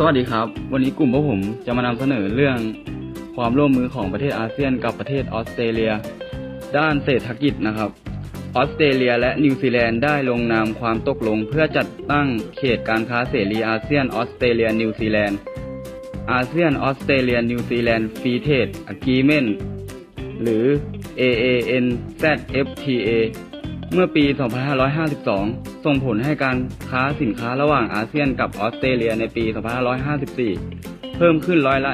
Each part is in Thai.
สวัสดีครับ วันนี้กลุ่มพวกผมจะมานำเสนอเรื่องความร่วมมือของประเทศอาเซียนกับประเทศออสเตรเลีย ด้านเศรษฐกิจนะครับออสเตรเลียและนิวซีแลนด์ได้ลงนามความตกลงเพื่อจัดตั้งเขตการค้าเสรีอาเซียนออสเตรเลียนิวซีแลนด์อาเซียนออสเตรเลียนิวซีแลนด์ฟรีเทรดอะกีเมนหรือ AANZFTA เมื่อปี 2552 ส่งผลให้การค้าสินค้าระหว่างอาเซียนกับออสเตรเลียในปี 2554 เพิ่มขึ้นร้อยละ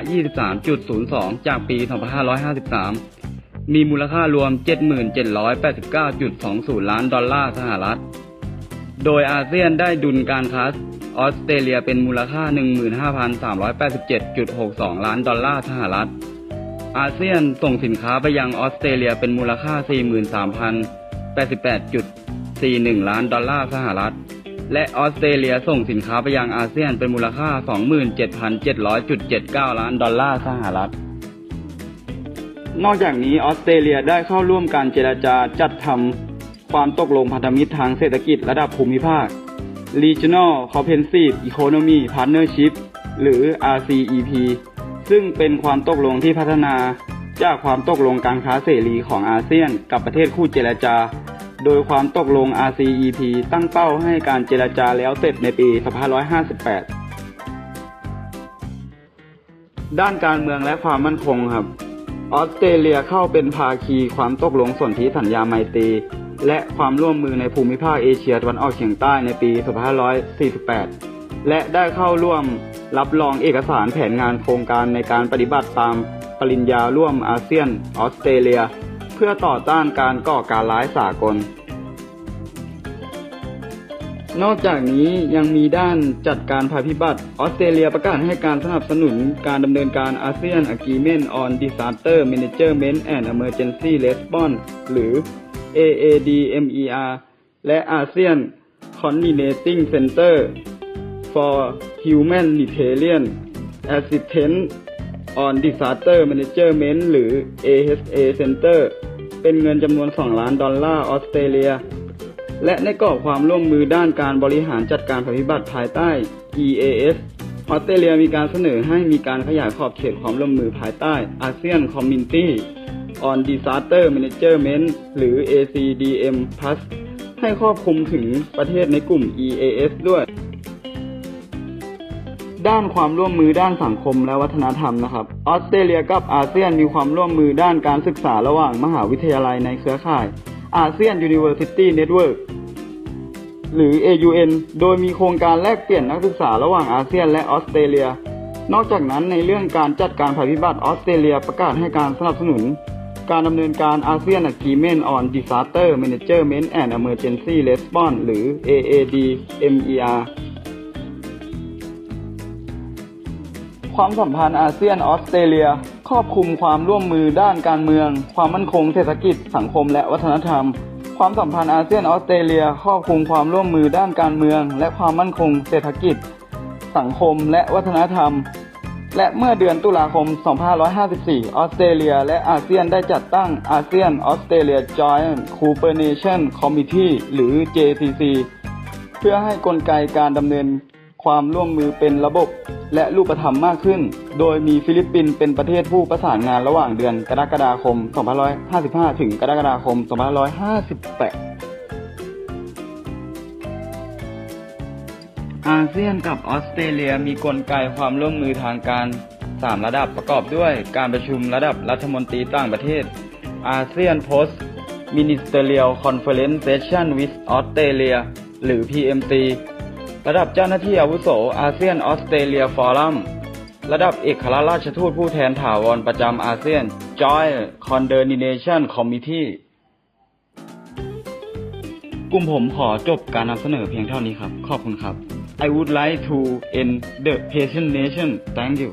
23.02 จากปี 2553 มีมูลค่ารวม 7789.20 ล้านดอลลาร์สหรัฐ โดยอาเซียนได้ดุลการค้าออสเตรเลียเป็นมูลค่า 15,387.62 ล้านดอลลาร์สหรัฐ อาเซียนส่งสินค้าไปยังออสเตรเลียเป็นมูลค่า 43,000 88.41 ล้านดอลลาร์สหรัฐ และออสเตรเลียส่งสินค้าไปยังอาเซียนเป็นมูลค่า 27,700.79 ล้านดอลลาร์สหรัฐ นอกจากนี้ออสเตรเลียได้เข้าร่วมการเจรจาจัดทำความตกลงพันธมิตรทางเศรษฐกิจระดับภูมิภาค Regional Comprehensive Economy Partnership หรือ RCEP ซึ่งเป็นความตกลงที่พัฒนาจากความตกลงการค้าเสรีของอาเซียนกับประเทศคู่เจรจา โดยความตกลง RCEP ตั้งเป้าให้การเจรจาแล้วเสร็จในปี 2558 ด้านการเมืองและความมั่นคงครับ ออสเตรเลียเข้าเป็นภาคีความตกลงสนธิสัญญาไมตรี และความร่วมมือในภูมิภาคเอเชียตะวันออกเฉียงใต้ในปี 2548 และได้เข้าร่วมรับรองเอกสารแผนงานโครงการในการปฏิบัติตามปริญญาร่วมอาเซียนออสเตรเลีย เพื่อต่อต้านการก่อการร้ายสากล นอกจากนี้ยังมีด้านจัดการภัยพิบัติ ออสเตรเลียประกาศให้การสนับสนุนการดำเนินการ ASEAN Agreement on Disaster Management and Emergency Response หรือ AADMER และ ASEAN Coordinating Center for Humanitarian Assistance on Disaster Management หรือ AHA Center เป็นเงินจำนวน 2 ล้านดอลลาร์ออสเตรเลีย และในกรอบความร่วมมือด้านการบริหารจัดการภัยพิบัติภายใต้ EAS ออสเตรเลียมีการเสนอให้มีการขยายขอบเขตความร่วมมือภายใต้ ASEAN Community on Disaster Management หรือ ACDM Plus ให้ครอบคลุมถึงประเทศในกลุ่ม EAS ด้วย ด้านความร่วมมือด้านสังคมและวัฒนธรรมนะครับออสเตรเลียกับอาเซียนมีความร่วมมือด้านการศึกษาระหว่างมหาวิทยาลัยในเครือข่ายอาเซียน University Network หรือ AUN โดยมีโครงการแลกเปลี่ยนนักศึกษาระหว่างอาเซียนและออสเตรเลีย นอกจากนั้นในเรื่องการจัดการภัยพิบัติออสเตรเลียประกาศให้การสนับสนุน การดำเนินการ ASEAN Agreement on Disaster Management and Emergency Response หรือ AADMER ความสัมพันธ์อาเซียนออสเตรเลีย ครอบคลุมความร่วมมือด้านการเมือง ความมั่นคงเศรษฐกิจ สังคมและวัฒนธรรม ความสัมพันธ์อาเซียนออสเตรเลีย ครอบคลุมความร่วมมือด้านการเมือง และความมั่นคงเศรษฐกิจ สังคมและวัฒนธรรม และเมื่อเดือนตุลาคม 2554 ออสเตรเลีย และอาเซียนได้จัดตั้งอาเซียนออสเตรเลีย Joint Cooperation Committee หรือ JCC เพื่อให้กลไกการดำเนิน ความร่วมมือเป็นระบบและรูปธรรมมากขึ้น โดยมีฟิลิปปินส์เป็นประเทศผู้ประสานงานระหว่างเดือนกรกฎาคม 2555 ถึงกรกฎาคม 2558 อาเซียนกับออสเตรเลียมีกลไกความร่วมมือทางการ 3 ระดับประกอบด้วยการประชุมระดับรัฐมนตรีต่างประเทศ ASEAN Post Ministerial Conference Session with Australia หรือ PMC ระดับเจ้าหน้าที่อาวุโสอาเซียนออสเตรเลียฟอรัมระดับเอกครราชทูตผู้แทนถาวรประจำอาเซียน Joint Coordination Committee กลุ่มผมขอจบการนำเสนอเพียงเท่านี้ครับ ขอบคุณครับ I would like to end the presentation. Thank you.